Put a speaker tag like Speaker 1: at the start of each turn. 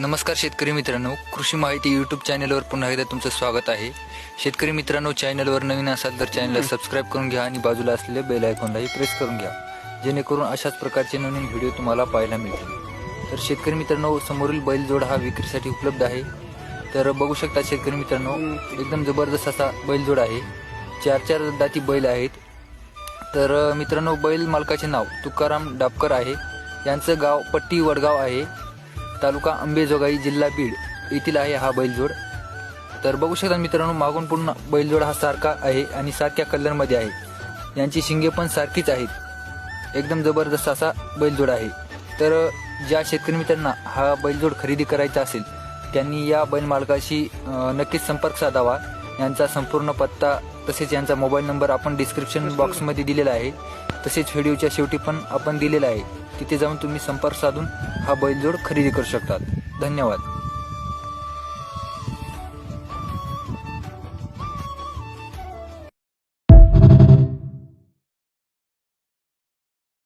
Speaker 1: नमस्कार शेतकरी मित्रांनो. कृषी माहिती यूट्यूब चॅनलवर पुन्हा एकदा तुमचं स्वागत आहे. शेतकरी मित्रांनो चॅनलवर नवीन असाल तर चॅनलला सबस्क्राईब करून घ्या आणि बाजूला असलेल्या बेल आयकॉनलाही प्रेस करून घ्या. जेणेकरून अशाच प्रकारचे नवीन व्हिडिओ तुम्हाला पाहायला मिळतील. तर शेतकरी मित्रांनो समोरील बैलजोड हा विक्रीसाठी उपलब्ध आहे. तर बघू शकता शेतकरी मित्रांनो एकदम जबरदस्त असा बैलजोड आहे. चार चार दाती बैल आहेत. तर मित्रांनो बैल मालकाचे नाव तुकाराम डापकर आहे. यांचं गाव पट्टी वडगाव आहे. तालुका अंबेजोगाई जिल्हा बीड येथील आहे हा बैलजोड. तर बघू शकता मित्रांनो मागून पुन्हा बैलजोड हा सारखा आहे आणि सारख्या कलरमध्ये आहे. यांची शिंगे पण सारखीच आहेत. एकदम जबरदस्त असा बैलजोड आहे. तर ज्या शेतकरी मित्रांना हा बैलजोड खरेदी करायचा असेल त्यांनी या बैल मालकाशी नक्कीच संपर्क साधावा. यांचा संपूर्ण पत्ता तसेच यांचा मोबाईल नंबर आपण डिस्क्रिप्शन बॉक्समध्ये दिलेला आहे. तसेच व्हिडिओच्या शेवटी पण आपण दिलेला आहे. तिथे जाऊन तुम्ही संपर्क साधून हा बैलजोड खरेदी करू शकतात. धन्यवाद.